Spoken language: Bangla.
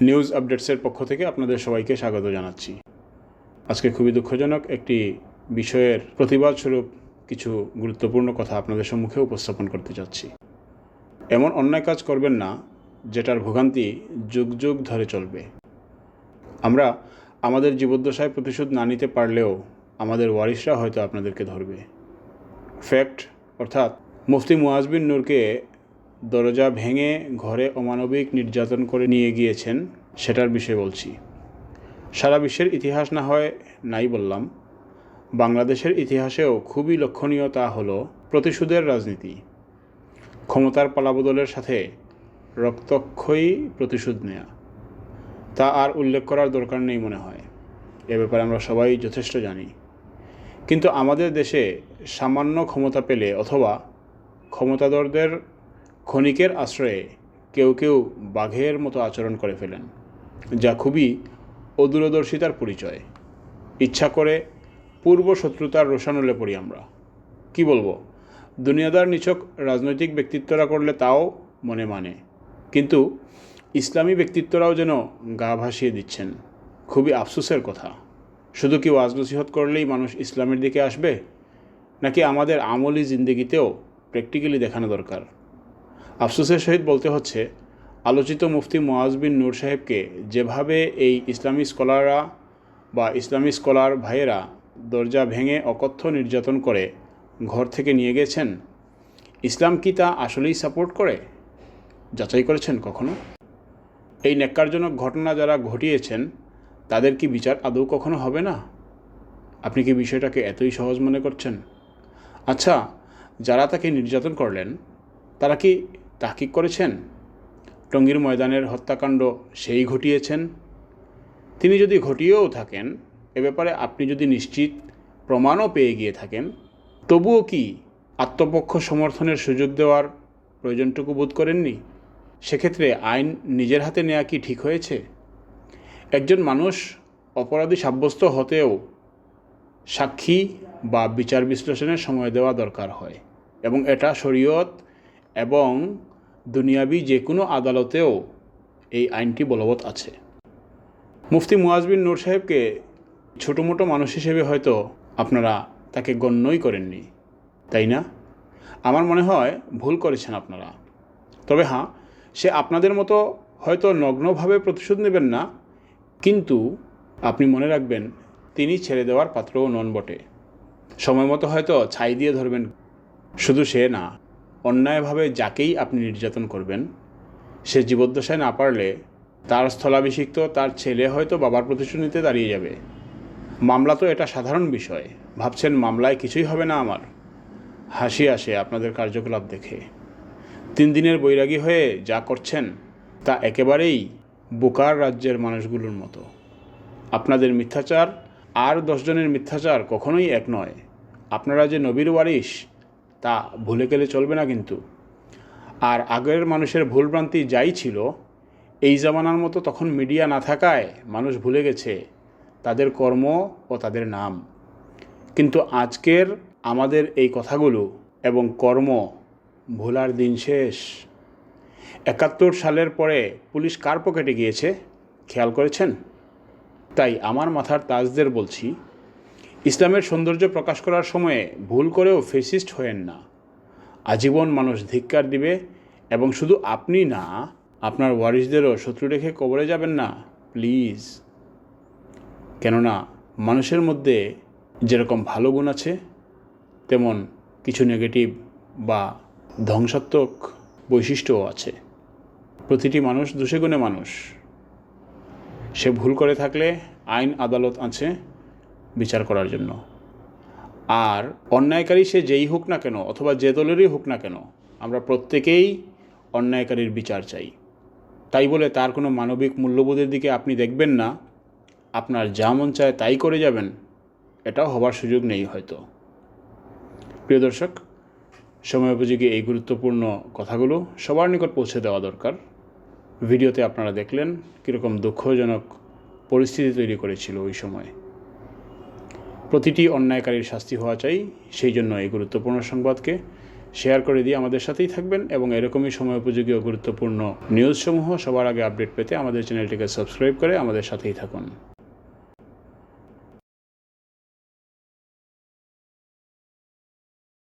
নিউজ আপডেটসের পক্ষ থেকে আপনাদের সবাইকে স্বাগত জানাচ্ছি। আজকে খুবই দুঃখজনক একটি বিষয়ের প্রতিবাদ স্বরূপ কিছু গুরুত্বপূর্ণ কথা আপনাদের সম্মুখে উপস্থাপন করতে যাচ্ছি। এমন অন্যায় কাজ করবেন না, যেটার ভোগান্তি যুগ যুগ ধরে চলবে। আমরা আমাদের জীবদ্দশায় প্রতিশোধ না নিতে পারলেও আমাদের ওয়ারিশরা হয়তো আপনাদেরকে ধরবে। ফ্যাক্ট, অর্থাৎ মুফতি মুয়াজবিন নূরকে দরজা ভেঙে ঘরে অমানবিক নির্যাতন করে নিয়ে গিয়েছেন, সেটার বিষয়ে বলছি। সারা বিশ্বের ইতিহাস না হয় নাই বললাম। বাংলাদেশের ইতিহাসেও খুবই লক্ষণীয় তা হলো প্রতিশোধের রাজনীতি। ক্ষমতার পালাবদলের সাথে রক্তক্ষয়ী প্রতিশোধ নেয়া। তা আর উল্লেখ করার দরকার নেই মনে হয়। এ ব্যাপারে আমরা সবাই যথেষ্ট জানি। কিন্তু আমাদের দেশে সামান্য ক্ষমতা পেলে অথবা ক্ষমতাধরদের ক্ষণিকের আশ্রয়ে কেউ কেউ বাঘের মতো আচরণ করে ফেলেন, যা খুবই অদূরদর্শিতার পরিচয়। ইচ্ছা করে পূর্ব শত্রুতার রোশানলে পড়ি আমরা। কি বলব? দুনিয়াদার নিছক রাজনৈতিক ব্যক্তিত্বরা করলে তাও মনে মানে। কিন্তু ইসলামী ব্যক্তিত্বরাও যেন গা ভাসিয়ে দিচ্ছেন, খুবই আফসোসের কথা। শুধু কি ওয়াজ নসিহত করলেই মানুষ ইসলামের দিকে আসবে? নাকি আমাদের আমলি জিন্দগিতেও প্র্যাকটিক্যালি দেখানো দরকার? আফসোসের সহিত বলতে হচ্ছে, আলোচিত মুফতি মোয়াজ বিন নূর সাহেবকে যেভাবে এই ইসলামী স্কলাররা বা ইসলামী স্কলার ভাইয়েরা দরজা ভেঙে অকথ্য নির্যাতন করে ঘর থেকে নিয়ে গেছেন, ইসলাম কি তা আসলেই সাপোর্ট করে? যাচাই করেছেন কখনো? এই ন্যাক্কারজনক ঘটনা যারা ঘটিয়েছেন, তাদের কি বিচার আদৌ কখনো হবে না? আপনি কি বিষয়টাকে এতই সহজ মনে করছেন? আচ্ছা যারা তাকে নির্যাতন করলেন তারা কি তাকিক করেছেন? টঙ্গীর ময়দানের হত্যাকাণ্ড সেই ঘটিয়েছেন? তিনি যদি ঘটিয়েও থাকেন, এ ব্যাপারে আপনি যদি নিশ্চিত প্রমাণও পেয়ে গিয়ে থাকেন, তবুও কি আত্মপক্ষ সমর্থনের সুযোগ দেওয়ার প্রয়োজনটুকু বোধ করেননি? সেক্ষেত্রে আইন নিজের হাতে নেওয়া কি ঠিক হয়েছে? একজন মানুষ অপরাধী সাব্যস্ত হতেও সাক্ষী বা বিচার বিশ্লেষণের সময় দেওয়া দরকার হয় এবং এটা শরীয়ত এবং দুনিয়াবি যে কোনো আদালতেও এই আইনটি বলবৎ আছে। মুফতি মুয়াজবিন নূর সাহেবকে ছোটো মোটো মানুষ হিসেবে হয়তো আপনারা তাকে গণ্যই করেননি, তাই না? আমার মনে হয় ভুল করেছেন আপনারা। তবে হ্যাঁ সে আপনাদের মতো হয়তো নগ্নভাবে প্রতিশোধ নেবেন না, কিন্তু আপনি মনে রাখবেন তিনি ছেড়ে দেওয়ার পাত্রও নন বটে। সময় মতো হয়তো ছাই দিয়ে ধরবেন, শুধু সে না। অন্যায়ভাবে যাকেই আপনি নির্যাতন করবেন, সে জীবদ্দশায় না পারলে তার স্থলাভিষিক্ত তার ছেলে হয়তো বাবার প্রতিশোধ নিতে দাঁড়িয়ে যাবে। মামলা তো এটা সাধারণ বিষয়। ভাবছেন মামলায় কিছুই হবে না আমার। হাসি আসে আপনাদের কার্যকলাপ দেখে। তিন দিনের বৈরাগী হয়ে যা করছেন, তা একেবারেই বোকার রাজ্যের মানুষগুলোর মতো। আপনাদের মিথ্যাচার আর দশজনের মিথ্যাচার কখনোই এক নয়। আপনারা যে নবীর ওয়ারিশ তা ভুলে গেলে চলবে না কিন্তু। আর আগের মানুষের ভুলভ্রান্তি যাই ছিল, এই জামানার মতো তখন মিডিয়া না থাকায় মানুষ ভুলে গেছে তাদের কর্ম ও তাদের নাম। কিন্তু আজকের আমাদের এই কথাগুলো এবং কর্ম ভোলার দিন শেষ। একাত্তর সালের পরে পুলিশ কার পকেটে গিয়েছে, খেয়াল করেছেন? তাই আমার মাথার তাজদের বলছি ইসলামের সৌন্দর্য প্রকাশ করার সময়ে ভুল করেও ফেসিস্ট হয়েন না। আজীবন মানুষ ধিক্কার দিবে এবং শুধু আপনি না, আপনার ওয়ারিসদেরও শত্রু রেখে কবরে যাবেন না, প্লিজ। কেননা, মানুষের মধ্যে যেরকম ভালো গুণ আছে, তেমন কিছু নেগেটিভ বা ধ্বংসাত্মক বৈশিষ্ট্যও আছে। প্রতিটি মানুষ দোষে গুণে মানুষ। সে ভুল করে থাকলে আইন আদালত আছে। বিচার করার জন্য। আর অন্যায়কারী সে যেই হোক না কেন, অথবা যে দলেরই হোক না কেন, আমরা প্রত্যেকেই অন্যায়কারীর বিচার চাই। তাই বলে তার কোনো মানবিক মূল্যবোধের দিকে আপনি দেখবেন না। আপনার যা মন চায় তাই করে যাবেন, এটাও হবার সুযোগ নেই হয়তো। প্রিয় দর্শক, সময়োপযোগী এই গুরুত্বপূর্ণ কথাগুলো সবার নিকট পৌঁছে দেওয়া দরকার। ভিডিওতে আপনারা দেখলেন কীরকম দুঃখজনক পরিস্থিতি তৈরি করেছিল ওই সময়। প্রতিটি অন্যায়কারীর শাস্তি হওয়া চাই, সেই জন্য এই গুরুত্বপূর্ণ সংবাদকে শেয়ার করে দিয়ে আমাদের সাথেই থাকবেন এবং এরকমই সময় উপযোগী ও গুরুত্বপূর্ণ নিউজসমূহ সবার আগে আপডেট পেতে আমাদের চ্যানেলটিকে সাবস্ক্রাইব করে আমাদের সাথেই থাকুন।